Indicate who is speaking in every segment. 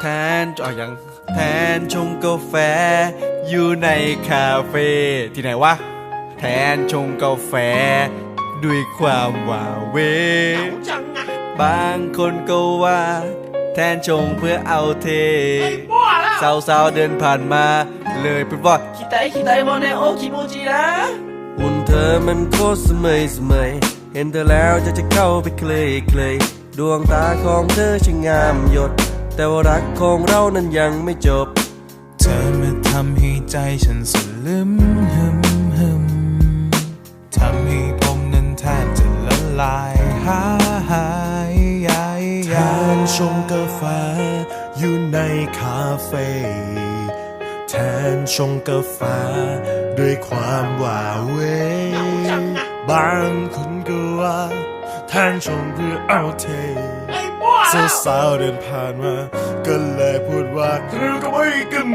Speaker 1: แทนจอยังแทนชงกาแฟ อยู่ในคาเฟ่ที่ไหนวะ แทนชงกาแฟ ด้วยความว่าเหว
Speaker 2: จังอะ
Speaker 1: บางคนก็ว่า แทนชงเพื่อเอาเท
Speaker 2: มั่วแล้ว
Speaker 1: สาวๆเดินผ่านมา เลยพูดว่า
Speaker 2: คิดไตคิดไตโมเนโอคิโมจินะ
Speaker 1: หุ่นเธอมันโคตรสมัยสมัย เห็นเธอแล้วจะจะเข้าไปเคลยเคลยดวงตาของเธอช่างงามหยด แต่ว่ารักของเรานั้นยังไม่จบ
Speaker 3: เธอมาทำให้ใจฉันสลืมหึมหึมทำให้ผมนั้นแทบจะละลายหายยาย
Speaker 4: แทา
Speaker 3: น
Speaker 4: ชงกาแฟอยู่ในคาเฟ่แทนชงกาแฟด้วยความหวาเวบางคนก็ว่าแทนชงเพื่อเอาเท สาวๆเดินผ่านมา ก็เลยพูดว่าคือก็ไม่กัน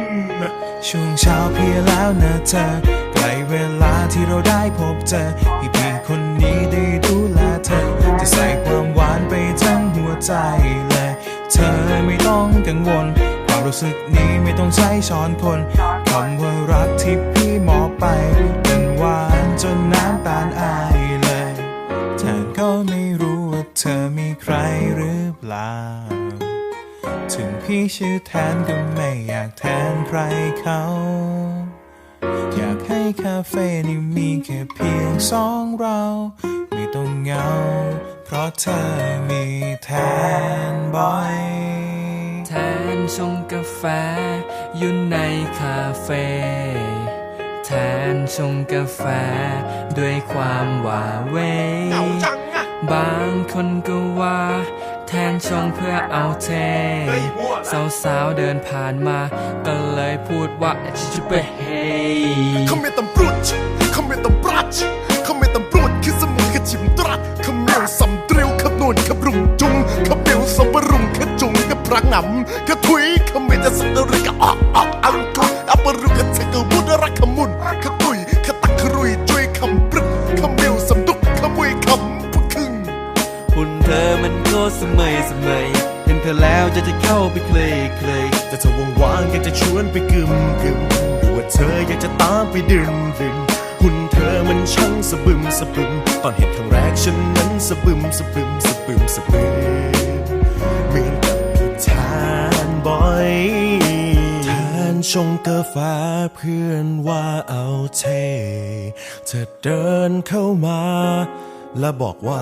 Speaker 3: ช่วงเช้าเพียแล้วนะเธอใกล้เวลาที่เราได้พบเจอให้พี่คนนี้ได้ดูแลเธอ จะใส่ความหวานไปทั้งหัวใจเลย เธอไม่ต้องกังวล ความรู้สึกนี้ไม่ต้องใช้ช้อนคนคำว่ารักที่พี่มอบไปเป็นหวานจน ถึงพี่ชื่อแทนก็ไม่อยากแทนใครเขา อยากให้คาเฟ่นี้มีแค่เพียงสองเรา ไม่ต้องเหงา เพราะเธอมีแทนบ่อย
Speaker 5: แทนชงกาแฟอยู่ในคาเฟ่แทนชงกาแฟ ด้วยความว่าเหว
Speaker 2: เหงาจังอะ
Speaker 5: บางคนก็ว่า แทนชงเพื่อเอาเท
Speaker 2: สาว
Speaker 5: สาวๆเดินผ่านมา ก็เลยพูดว่าชิจุเปเฮ
Speaker 4: เขาไม่ต้องปรุดเขาไม่ต้องปรัดเขาไม่ต้องปรุดคือสมุนขจิมตรัสขมเมียวสำเตรียวขบนวนขบรุงจุงขบเมียวสำบรุงขจุงขพระงำขถุยข
Speaker 1: สมัยเห็นเธอแล้วจะจะเข้าไปเคลยเคลย
Speaker 4: แต่เธอว่างๆอยากจะชวนไปกึมกึมหรือว่าเธออยากจะตามไปดื่มดื่มหุ่นเธอมันช่างสะบึมสะบึมตอนเห็นครั้งแรกฉันนั้นสะบึมสะบึมสะบึมสะบึมเหมือนกับพี่ทานบ่อยทานชงกาแฟเพื่อนว่าเอาเท เธอเดินเข้ามา แล้วบอกว่า